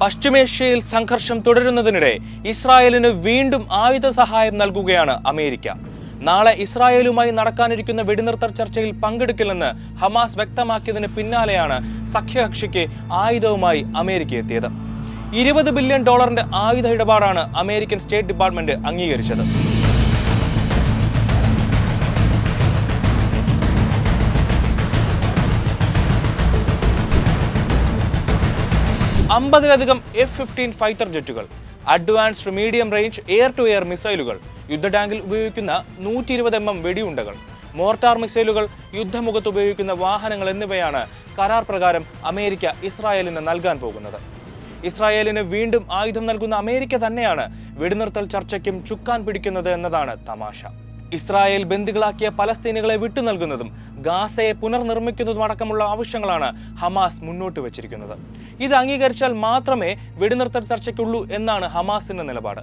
പശ്ചിമേഷ്യയിൽ സംഘർഷം തുടരുന്നതിനിടെ ഇസ്രായേലിന് വീണ്ടും ആയുധ സഹായം നൽകുകയാണ് അമേരിക്ക. നാളെ ഇസ്രായേലുമായി നടക്കാനിരിക്കുന്ന വെടിനിർത്തൽ ചർച്ചയിൽ പങ്കെടുക്കില്ലെന്ന് ഹമാസ് വ്യക്തമാക്കിയതിന് പിന്നാലെയാണ് സഖ്യകക്ഷിക്ക് ആയുധവുമായി അമേരിക്ക എത്തിയത്. ഇരുപത് ബില്യൺ ഡോളറിന്റെ ആയുധ ഇടപാടാണ് അമേരിക്കൻ സ്റ്റേറ്റ് ഡിപ്പാർട്ട്മെന്റ് അംഗീകരിച്ചത്. അമ്പതിലധികം F fifteen fighter ജെറ്റുകൾ advanced medium range air to air മിസൈലുകൾ യുദ്ധ ടാങ്കിൽ ഉപയോഗിക്കുന്ന നൂറ്റി ഇരുപത് എം എം വെടിയുണ്ടകൾ മോർട്ടാർ മിസൈലുകൾ യുദ്ധമുഖത്ത് ഉപയോഗിക്കുന്ന വാഹനങ്ങൾ എന്നിവയാണ് കരാർ പ്രകാരം അമേരിക്ക ഇസ്രായേലിന് നൽകാൻ പോകുന്നത്. ഇസ്രായേലിന് വീണ്ടും ആയുധം നൽകുന്ന അമേരിക്ക തന്നെയാണ് വെടിനിർത്തൽ ചർച്ചയ്ക്കും ചുക്കാൻ പിടിക്കുന്നത് എന്നതാണ് തമാശ. ഇസ്രായേൽ ബന്ദികളാക്കിയ പലസ്തീനുകളെ വിട്ടു നൽകുന്നതും ഗാസയെ പുനർനിർമ്മിക്കുന്നതും അടക്കമുള്ള ആവശ്യങ്ങളാണ് ഹമാസ് മുന്നോട്ട് വച്ചിരിക്കുന്നത്. ഇത് അംഗീകരിച്ചാൽ മാത്രമേ വെടിനിർത്തൽ ചർച്ചയ്ക്കുള്ളൂ എന്നാണ് ഹമാസിന്റെ നിലപാട്.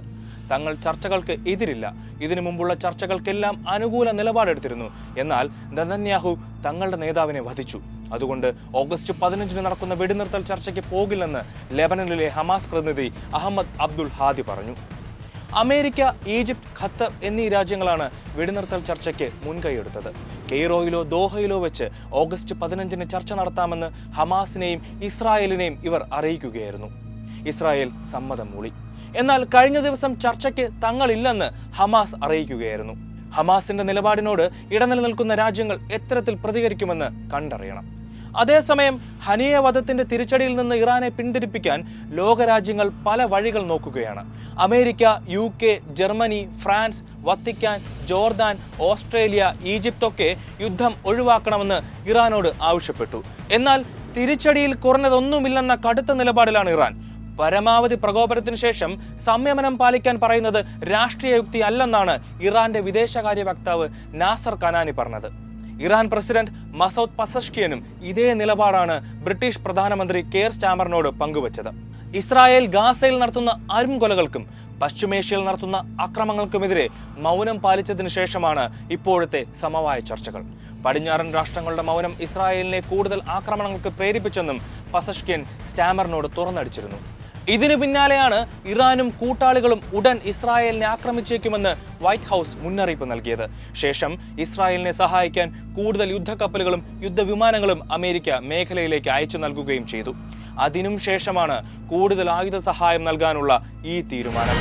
തങ്ങൾ ചർച്ചകൾക്ക് എതിരില്ല. ഇതിനു മുമ്പുള്ള ചർച്ചകൾക്കെല്ലാം അനുകൂല നിലപാടെടുത്തിരുന്നു. എന്നാൽ ദനന്യാഹു തങ്ങളുടെ നേതാവിനെ വധിച്ചു. അതുകൊണ്ട് ഓഗസ്റ്റ് പതിനഞ്ചിന് നടക്കുന്ന വെടിനിർത്തൽ ചർച്ചയ്ക്ക് പോകില്ലെന്ന് ലെബനനിലെ ഹമാസ് പ്രതിനിധി അഹമ്മദ് അബ്ദുൽ ഹാദി പറഞ്ഞു. അമേരിക്ക ഈജിപ്ത് ഖത്തർ എന്നീ രാജ്യങ്ങളാണ് വെടിനിർത്തൽ ചർച്ചയ്ക്ക് മുൻകൈയെടുത്തത്. കെയ്റോയിലോ ദോഹയിലോ വെച്ച് ഓഗസ്റ്റ് പതിനഞ്ചിന് ചർച്ച നടത്താമെന്ന് ഹമാസിനെയും ഇസ്രായേലിനെയും ഇവർ അറിയിക്കുകയായിരുന്നു. ഇസ്രായേൽ സമ്മതം മൂളി. എന്നാൽ കഴിഞ്ഞ ദിവസം ചർച്ചയ്ക്ക് തങ്ങളില്ലെന്ന് ഹമാസ് അറിയിക്കുകയായിരുന്നു. ഹമാസിന്റെ നിലപാടിനോട് ഇടനിലനിൽക്കുന്ന രാജ്യങ്ങൾ എത്തരത്തിൽ പ്രതികരിക്കുമെന്ന് കണ്ടറിയണം. അതേസമയം ഹനിയ വധത്തിന്റെ തിരിച്ചടിയിൽ നിന്ന് ഇറാനെ പിന്തിരിപ്പിക്കാൻ ലോകരാജ്യങ്ങൾ പല വഴികൾ നോക്കുകയാണ്. America U K Germany France Vatican Jordan Australia ഈജിപ്തൊക്കെ യുദ്ധം ഒഴിവാക്കണമെന്ന് ഇറാനോട് ആവശ്യപ്പെട്ടു. എന്നാൽ തിരിച്ചടിയിൽ കുറഞ്ഞതൊന്നുമില്ലെന്ന കടുത്ത നിലപാടിലാണ് ഇറാൻ. പരമാവധി പ്രകോപനത്തിന് ശേഷം സംയമനം പാലിക്കാൻ പറയുന്നത് രാഷ്ട്രീയ യുക്തി അല്ലെന്നാണ് ഇറാന്റെ വിദേശകാര്യ വക്താവ് നാസർ കനാനി പറഞ്ഞത്. ഇറാൻ പ്രസിഡന്റ് മസൌദ് പസഷ്കിയനും ഇതേ നിലപാടാണ് ബ്രിട്ടീഷ് പ്രധാനമന്ത്രി കെയർ സ്റ്റാമറിനോട് പങ്കുവച്ചത്. ഇസ്രായേൽ ഗാസയിൽ നടത്തുന്ന അരുംകൊലകൾക്കും പശ്ചിമേഷ്യയിൽ നടത്തുന്ന അക്രമങ്ങൾക്കുമെതിരെ മൗനം പാലിച്ചതിനു ശേഷമാണ് ഇപ്പോഴത്തെ സമവായ ചർച്ചകൾ. പടിഞ്ഞാറൻ രാഷ്ട്രങ്ങളുടെ മൗനം ഇസ്രായേലിനെ കൂടുതൽ ആക്രമണങ്ങൾക്ക് പ്രേരിപ്പിച്ചെന്നും പസഷ്കിയൻ സ്റ്റാമറിനോട് തുറന്നടിച്ചിരുന്നു. ഇതിനു പിന്നാലെയാണ് ഇറാനും കൂട്ടാളികളും ഉടൻ ഇസ്രായേലിനെ ആക്രമിച്ചേക്കുമെന്ന് വൈറ്റ് ഹൗസ് മുന്നറിയിപ്പ് നൽകിയത്. ശേഷം ഇസ്രായേലിനെ സഹായിക്കാൻ കൂടുതൽ യുദ്ധക്കപ്പലുകളും യുദ്ധവിമാനങ്ങളും അമേരിക്ക മേഖലയിലേക്ക് അയച്ചു നൽകുകയും ചെയ്തു. അതിനും ശേഷമാണ് കൂടുതൽ ആയുധ സഹായം നൽകാനുള്ള ഈ തീരുമാനം.